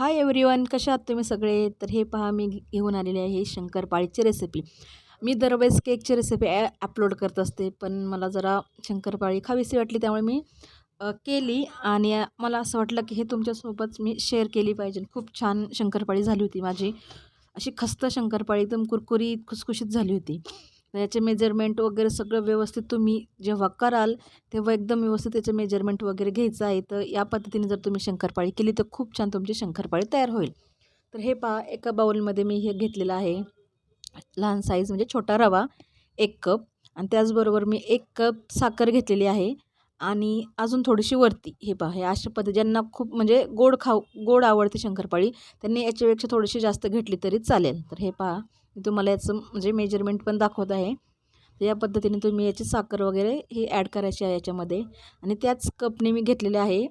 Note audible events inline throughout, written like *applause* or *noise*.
Hi everyone कशा आहात तुम्ही सगळे? तर हे पहा मी घेऊन आलेले आहे शंकरपाळीची रेसिपी मी दरवेळेस केकची रेसिपी ॲ अपलोड करत असते पण मला जरा शंकरपाळी खावीशी वाटली त्यामुळे मी केली आणि मला असं वाटलं की हे तुमच्यासोबत मी शेअर केली पाहिजे. खूप छान शंकरपाळी झाली होती माझी. अशी खस्त शंकरपाळी एकदम कुरकुरीत खुसखुशीत झाली होती. तर याचे मेजरमेंट वगैरे सगळं व्यवस्थित तुम्ही जेव्हा कराल तेव्हा एकदम व्यवस्थित त्याचे मेजरमेंट वगैरे घ्यायचं आहे. तर या पद्धतीने जर तुम्ही शंकरपाळी केली तर खूप छान तुमची शंकरपाळी तयार होईल. तर हे पहा एका बाउलमध्ये मी हे घेतलेलं आहे. लहान साईज म्हणजे छोटा रवा एक कप आणि त्याचबरोबर मी एक कप साखर घेतलेली आहे. आणि अजून थोडीशी वरती. हे पहा हे अशा पद्धती ज्यांना खूप म्हणजे गोड खाऊ गोड आवडते शंकरपाळी त्यांनी याच्यापेक्षा थोडीशी जास्त घेतली तरी चालेल. तर हे पहा. मी तुम्हाला याचं म्हणजे मेजरमेंट पण दाखवत आहे. तर या पद्धतीने तुम्ही याची साखर वगैरे ही ॲड करायची आहे याच्यामध्ये. आणि त्याच कपने मी घेतलेले आहे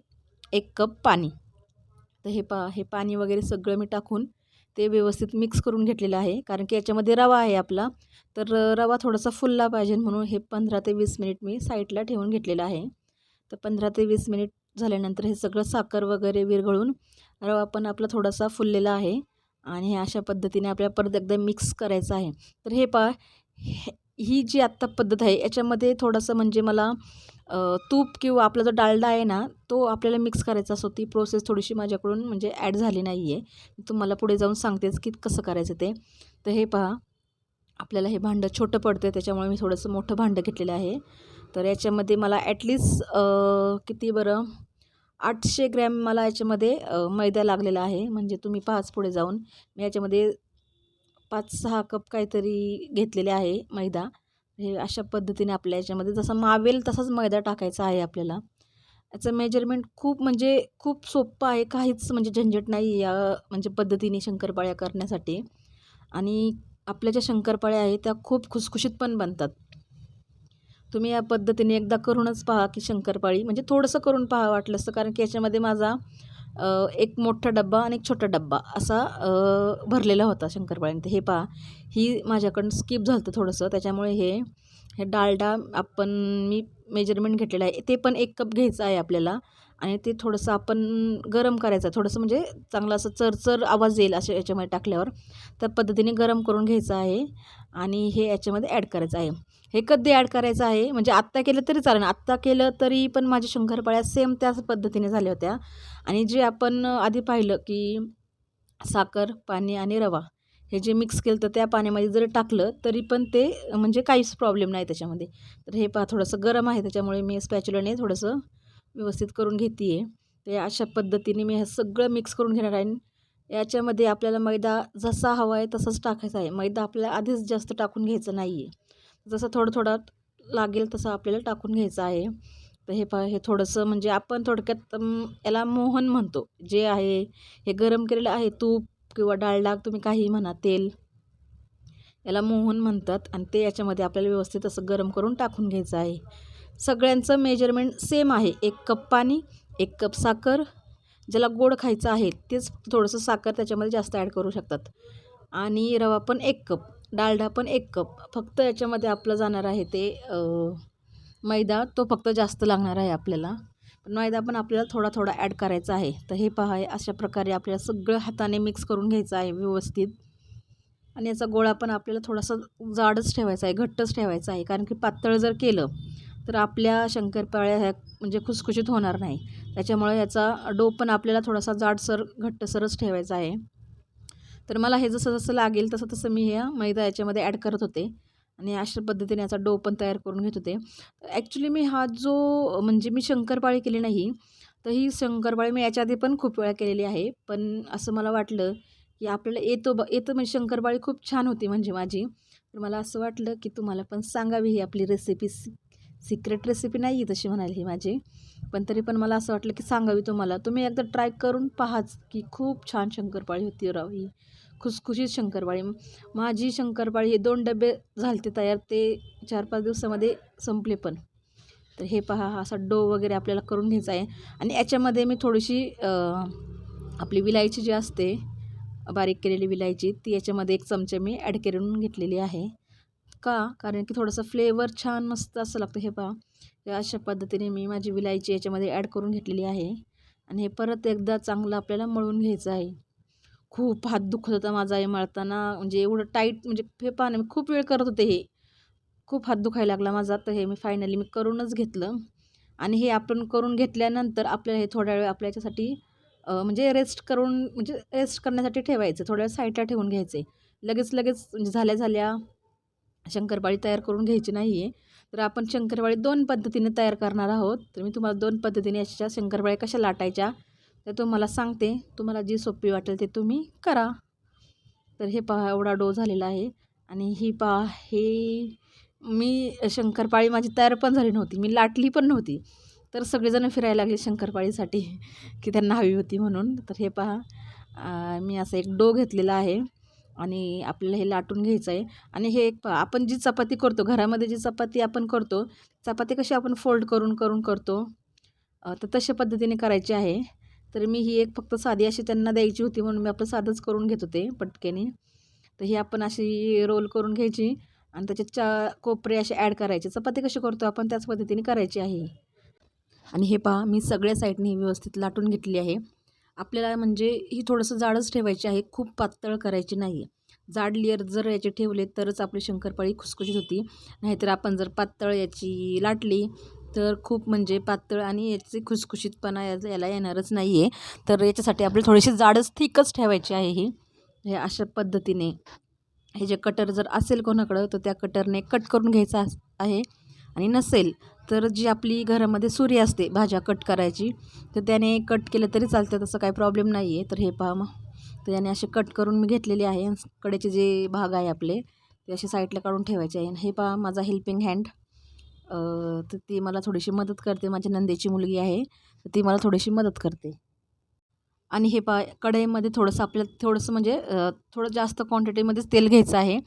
एक कप पाणी. तर हे पा हे पाणी वगैरे सगळं मी टाकून ते व्यवस्थित मिक्स करून घेतलेलं आहे. कारण की याच्यामध्ये रवा आहे आपला. तर रवा थोडासा फुलला पाहिजे म्हणून हे पंधरा ते वीस मिनिट मी साईडला ठेवून घेतलेलं आहे. तर पंधरा ते वीस मिनिट झाल्यानंतर हे सगळं साखर वगैरे विरघळून रवा पण आपला थोडासा फुललेला आहे. आणि हे अशा पद्धतीने आपल्याला परत एकदा मिक्स करायचं आहे. तर हे पा ही जी आत्ता पद्धत आहे याच्यामध्ये थोडंसं म्हणजे मला तूप किंवा आपला जो डालडा आहे ना तो आपल्याला मिक्स करायचा असतो. ती प्रोसेस थोडीशी माझ्याकडून म्हणजे ॲड झाली नाही आहे तुम्हाला पुढे जाऊन सांगतेच की कसं करायचं ते. तर हे पहा आपल्याला हे भांडं छोटं पडतं त्याच्यामुळे मी थोडंसं मोठं भांडं घेतलेलं आहे. तर याच्यामध्ये मला ॲटलिस्ट किती बरं? आठशे ग्रॅम मला याच्यामध्ये मैदा लागलेला आहे. म्हणजे तुम्ही पाच पुढे जाऊन. मी याच्यामध्ये पाच सहा कप काहीतरी घेतलेले आहे मैदा. हे अशा पद्धतीने आपल्या याच्यामध्ये जसं मावेल तसाच मैदा टाकायचा आहे आपल्याला. याचं मेजरमेंट खूप म्हणजे खूप सोपं आहे. काहीच म्हणजे झंझट नाही या म्हणजे पद्धतीने शंकरपाळ्या करण्यासाठी. आणि आपल्या ज्या शंकरपाळ्या आहेत त्या खूप खुसखुशीत पण बनतात. तुम्ही या पद्धतीने एकदा करूनच पहा की शंकरपाळी. म्हणजे थोडंसं करून पहा वाटलं असतं कारण की याच्यामध्ये माझा एक मोठा डब्बा आणि एक छोटा डब्बा असा भरलेला होता शंकरपाळ्यांत हे पहा ही माझ्याकडून स्किप झालं होतं थोडंसं. त्याच्यामुळे हे हे डालडा आपण मी मेजरमेंट घेतलेलं आहे. ते पण एक कप घ्यायचं आहे आपल्याला आणि ते थोडंसं आपण गरम करायचं थोडंसं म्हणजे चांगलं असं चरचर आवाज येईल अशा याच्यामध्ये टाकल्यावर. त्या पद्धतीने गरम करून घ्यायचं आहे आणि हे याच्यामध्ये ॲड करायचं आहे. हे कधी ॲड करायचं आहे? म्हणजे आत्ता केलं तरी चालेल. आत्ता केलं तरी पण माझ्या शंकरपाळ्या सेम त्याच पद्धतीने झाल्या होत्या. आणि जे आपण आधी पाहिलं की साखर पाणी आणि रवा हे जे मिक्स केलं तर त्या पाण्यामध्ये जर टाकलं तरी पण ते म्हणजे काहीच प्रॉब्लेम नाही त्याच्यामध्ये. तर हे पहा थोडंसं गरम आहे त्याच्यामुळे मी स्पॅच्युलाने थोडंसं व्यवस्थित करून घेते आहे तर अशा पद्धतीने मी हे सगळं मिक्स करून घेणार आहे. याच्यामध्ये आपल्याला मैदा जसा हवा आहे तसंच टाकायचा आहे. मैदा आपल्याला आधीच जास्त टाकून घ्यायचं नाही आहे जसं थोडं थोडं लागेल तसं आपल्याला टाकून घ्यायचं आहे. तर हे पहा हे थोडंसं म्हणजे आपण थोडक्यात याला मोहन म्हणतो. जे आहे हे गरम केलेलं आहे तूप किंवा डाळडा तुम्ही काही म्हणा तेल. याला मोहन म्हणतात आणि ते याच्यामध्ये आपल्याला व्यवस्थित असं गरम करून टाकून घ्यायचं आहे. सगळ्यांचं मेजरमेंट सेम आहे. एक कप पाणी एक कप साखर. ज्याला गोड खायचं आहे तेच थोडंसं साखर त्याच्यामध्ये जास्त ॲड करू शकतात. आणि रवा पण एक कप. डालडा पण एक कप. फक्त याच्यामध्ये आपलं जाणार आहे ते मैदा तो फक्त जास्त लागणार आहे आपल्याला. पण मैदा पण आपल्याला थोडा थोडा ॲड करायचा आहे. तर हे पहा अशा प्रकारे आपल्याला सगळं हाताने मिक्स करून घ्यायचं आहे व्यवस्थित. आणि याचा गोळा पण आपल्याला थोडासा जाडच ठेवायचा आहे घट्टच ठेवायचा आहे. कारण की पातळ जर केलं तर आपल्या शंकरपाळ्या ह्या म्हणजे खुसखुशीत होणार नाही. त्याच्यामुळे याचा डो पण आपल्याला थोडासा जाडसर घट्टसरच ठेवायचा आहे. तर मला हे जसं जसं लागेल तसं तसं मी हे मैदा याच्यामध्ये ॲड करत होते. आणि अशा पद्धतीने याचा डो पण तयार करून घेत होते. ॲक्च्युली मी हा जो म्हणजे मी शंकरपाळी केली नाही तर ही शंकरपाळी मी याच्या आधी पण खूप वेळा केलेली आहे. पण असं मला वाटलं की आपल्याला येतो ब येतं म्हणजे शंकरपाळी खूप छान होती म्हणजे माझी. तर मला असं वाटलं की तुम्हाला पण सांगावी ही आपली रेसिपी सिक्रेट रेसिपी नाही आहे तशी म्हणाली ही माझी. पण तरी पण मला असं वाटलं की सांगावी तुम्हाला. तुम्ही एकदा ट्राय करून पाहाच की खूप छान शंकरपाळी होती राव ही. खुसखुशीत शंकरपाळी. माझी शंकरपाळी हे दोन डबे झालते तयार ते चार पाच दिवसामध्ये संपले पण. तर हे पहा हा असा डो वगैरे आपल्याला करून घ्यायचा आहे. आणि याच्यामध्ये मी थोडीशी आपली विलायची जी असते बारीक केलेली विलायची ती याच्यामध्ये एक चमचे मी ॲड करून घेतलेली आहे. का? कारण की थोडंसं फ्लेवर छान मस्त असं लागतं हे पहा. अशा पद्धतीने मी माझी विलायची याच्यामध्ये ॲड करून घेतलेली आहे. आणि हे परत एकदा चांगलं आपल्याला मळून घ्यायचं आहे. खूप हात दुखत होता माझा हे मळताना म्हणजे एवढं टाईट म्हणजे हे पाहणं मी खूप वेळ करत होते हे. खूप हात दुखायला लागला माझा. तर हे मी फायनली मी करूनच घेतलं. आणि हे आपण करून घेतल्यानंतर आपल्याला हे थोड्या वेळ आपल्या याच्यासाठी म्हणजे रेस्ट करून म्हणजे रेस्ट करण्यासाठी ठेवायचं. थोड्या वेळ साईडला ठेवून घ्यायचे. लगेच लगेच म्हणजे झाल्या झाल्या शंकरपाळी तयार करून घ्यायची नाही आहे तर आपण शंकरपाळी दोन पद्धतीने तयार करणार आहोत. तर मी तुम्हाला दोन पद्धतीने याच्या शंकरपाळी कशा लाटायच्या तर तुम्हाला सांगते तुम्हाला जी सोपी वाटेल ते तुम्ही करा. तर हे पहा एवढा डो झालेला आहे. आणि ही पहा हे मी शंकरपाळी माझी तयार पण झाली नव्हती मी लाटली पण नव्हती. तर सगळेजण फिरायला लागले शंकरपाळीसाठी की त्यांना हवी होती म्हणून. तर हे पहा मी असं एक डो घेतलेला आहे. आणि आपल्याला हे लाटून घ्यायचं आहे. आणि हे एक पहा आपण जी चपाती करतो घरामध्ये जी चपाती आपण करतो चपाती कशी आपण फोल्ड करून करून करतो तर तशा पद्धतीने करायची आहे. तर मी ही एक फक्त साधी अशी त्यांना द्यायची होती म्हणून मी आपलं साधंच करून घेत होते पटकेने. तर ही आपण अशी रोल करून घ्यायची आणि त्याच्यात चा कोपरे असे ॲड करायचे. चपाती कशी करतो आपण त्याच पद्धतीने करायची आहे. आणि हे पहा मी सगळ्या साईडने व्यवस्थित लाटून घेतली आहे. आपल्याला म्हणजे ही थोडंसं जाडच ठेवायची आहे. खूप पातळ करायची नाही जाड लेअर जर याचे ठेवले तरच आपली शंकरपाळी खुसखुशीत होती. नाहीतर आपण जर पातळ याची लाटली तर खूप म्हणजे पातळ आणि याची खुसखुशीतपणा याचा याला येणारच नाही आहे तर याच्यासाठी आपली थोडीशी जाडच थिकच ठेवायची आहे ही. हे अशा पद्धतीने. हे जे कटर जर असेल कोणाकडं तर त्या कटरने कट करून घ्यायचा आहे आणि नसेल तर जी आपली घरामध्ये सुरी असते भाज्या कट करायची तर त्याने कट केलं तरी चालतं तसं काही प्रॉब्लेम नाही आहे तर हे पहा मग. तर याने असे कट करून मी घेतलेले आहे. कडेचे जे भाग आहे आपले ते असे साईडला काढून ठेवायचे आहे. आणि हे पहा माझा हेल्पिंग हँड तर ती मला थोडीशी मदत करते. माझ्या नंदेची मुलगी आहे तर ती मला थोडीशी मदत करते. आणि हे पा कढईमध्ये थोडंसं आपल्याला थोडंसं म्हणजे थोडं जास्त क्वांटिटीमध्येच तेल घ्यायचं आहे.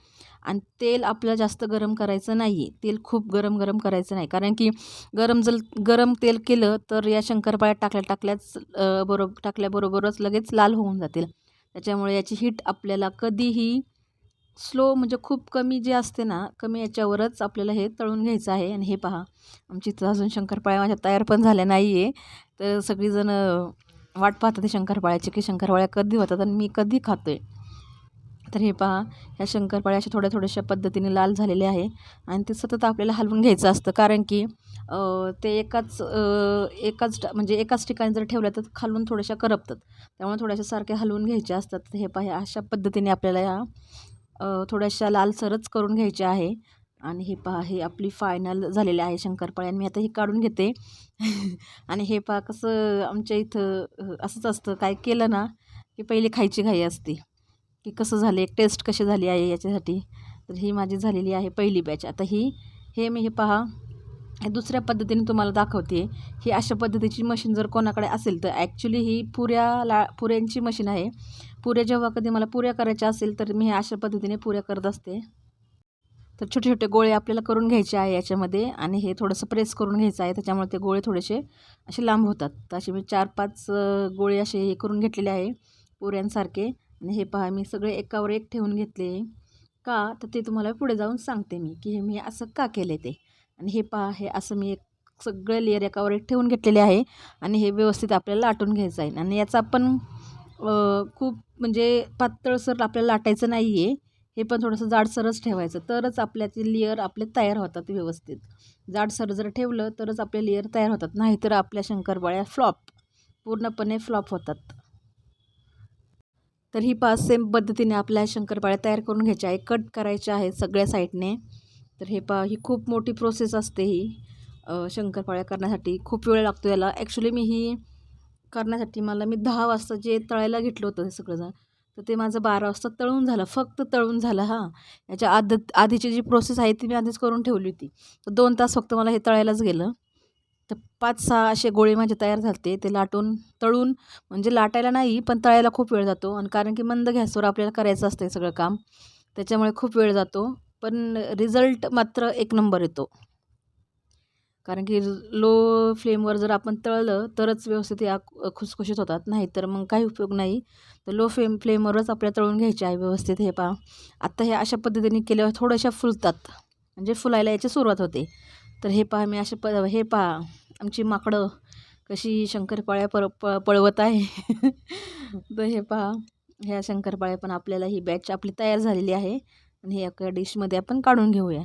आणि तेल आपल्याला जास्त गरम करायचं नाही आहे तेल खूप गरम गरम करायचं नाही. कारण की गरम जल गरम तेल केलं तर या शंकरपाळ्या टाकल्या टाकल्याच बरोबर टाकल्याबरोबरच लगेच लाल होऊन जातील. त्याच्यामुळे याची हीट आपल्याला कधीही स्लो म्हणजे खूप कमी जे असते ना कमी याच्यावरच आपल्याला हे तळून घ्यायचं आहे. आणि हे पहा आमची इथं अजून शंकरपाळ्या माझ्या तयार पण झाल्या नाही आहे तर सगळीजणं वाट पाहतात ते शंकरपाळ्याची की शंकरपाळ्या कधी होतात आणि मी कधी खातो आहे तर हे पहा ह्या शंकरपाळ्या अशा थोड्या थोड्याशा पद्धतीने लाल झालेले आहे. आणि ते सतत आपल्याला हलवून घ्यायचं असतं. कारण की ते एकाच एकाच म्हणजे एकाच ठिकाणी जर ठेवल्या तर खालून थोड्याशा करपतात. त्यामुळे थोड्याशा सारख्या हलवून घ्यायच्या असतात. तर हे पहा ह्या अशा पद्धतीने आपल्याला ह्या थोड्याशा लालसरच करून घ्यायच्या आहे. आणि हे पहा हे आपली फायनल झालेली आहे शंकरपाळी. आणि मी आता ही काढून घेते. *laughs* आणि हे पहा कसं आमच्या इथं असंच असतं. काय केलं ना की पहिले खायची घाई असते. की कसं झालं एक टेस्ट कशी झाली आहे याच्यासाठी. तर ही माझी झालेली आहे पहिली बॅच आता ही हे मी हे पहा हे दुसऱ्या पद्धतीने तुम्हाला दाखवते. ही अशा पद्धतीची मशीन जर कोणाकडे असेल तर ॲक्च्युली ही पुऱ्या ला पुऱ्यांची मशीन आहे. पुऱ्या जेव्हा कधी मला पुऱ्या करायच्या असेल तर मी हे अशा पद्धतीने पुऱ्या करत असते. तर छोटे छोटे गोळे आपल्याला करून घ्यायचे आहे याच्यामध्ये आणि हे थोडंसं प्रेस करून घ्यायचं आहे. त्याच्यामुळे ते गोळे थोडेसे असे लांब होतात. तर असे मी चार पाच गोळे असे हे करून घेतलेले आहे पुऱ्यांसारखे. आणि हे पहा मी सगळे एकावर एक ठेवून घेतले. का? तर ते तुम्हाला पुढे जाऊन सांगते मी की हे मी असं का केले ते. आणि हे पहा हे असं मी एक सगळं लेअर एकावर एक ठेवून घेतलेले आहे आणि हे व्यवस्थित आपल्याला लाटून घ्यायचं आहे. आणि याचा पण खूप म्हणजे पातळसर आपल्याला लाटायचं नाही आहे हे पण थोडंसं जाडसरच ठेवायचं. तरच आपल्या ते लेअर आपले तयार होतात व्यवस्थित. जाडसर जर ठेवलं तरच आपले लेअर तयार होतात. नाहीतर आपल्या शंकरपाळ्या फ्लॉप. पूर्णपणे फ्लॉप होतात. तर ही पाच सेम पद्धतीने आपल्या शंकरपाळ्या तयार करून घ्यायच्या आहे कट करायच्या आहेत सगळ्या साईडने. तर हे पा ही खूप मोठी प्रोसेस असते ही. शंकरपाळ्या करण्यासाठी खूप वेळ लागतो याला. ॲक्च्युली मी ही करण्यासाठी मला मी दहा वाजता जे तळायला घेतलं होतं हे सगळं तर ते माझं बारा वाजता तळून झालं फक्त तळून झालं हां. याच्या आद आधीची जी प्रोसेस आहे ती मी आधीच करून ठेवली होती. तर दोन तास फक्त मला हे तळायलाच गेलं. तर पाच सहा असे गोळे माझे तयार झाले ते लाटून तळून म्हणजे लाटायला नाही पण तळायला खूप वेळ जातो. आणि कारण की मंद गॅसवर आपल्याला करायचं असतं हे सगळं काम त्याच्यामुळे खूप वेळ जातो. पण रिझल्ट मात्र एक नंबर येतो. कारण की लो फ्लेमवर जर आपण तळलं तरच व्यवस्थित या खुसखुशीत होतात. नाही तर मग काही उपयोग नाही. तर लो फ्लेम फ्लेमवरच आपल्या तळून घ्यायचे आहे व्यवस्थित हे पहा. आत्ता हे अशा पद्धतीने केल्यावर थोड्याशा फुलतात. म्हणजे फुलायला याची सुरुवात होते. तर हे पहा मी अशा प हे पहा. आमची माकडं कशी शंकरपाळ्या पर प पळवत आहे. *laughs* तर हे पहा. ह्या शंकरपाळ्या पण आपल्याला ही बॅच आपली तयार झालेली आहे. आणि हे एका डिशमध्ये आपण काढून घेऊया.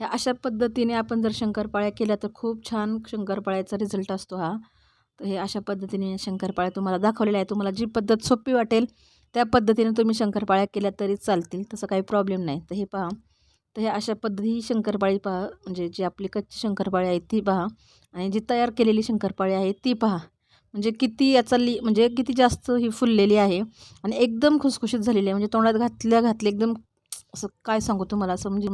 ह्या अशा पद्धतीने आपण जर शंकरपाळ्या केल्या तर खूप छान शंकरपाळ्याचा रिझल्ट असतो हा. तर हे अशा पद्धतीने शंकरपाळ्या तुम्हाला दाखवलेल्या आहे तुम्हाला जी पद्धत सोपी वाटेल त्या पद्धतीने तुम्ही शंकरपाळ्या केल्या तरी चालतील. तसं काही प्रॉब्लेम नाही. तर हे पहा. तर हे अशा पद्धती ही शंकरपाळी पहा. म्हणजे जी आपली कच्ची शंकरपाळी आहे ती पहा. आणि जी तयार केलेली शंकरपाळी आहे ती पहा. म्हणजे किती याचा ली म्हणजे किती जास्त ही फुललेली आहे. आणि एकदम खुसखुशीत झालेली आहे. म्हणजे तोंडात घातल्या घातली एकदम असं काय सांगू तुम्हाला? असं म्हणजे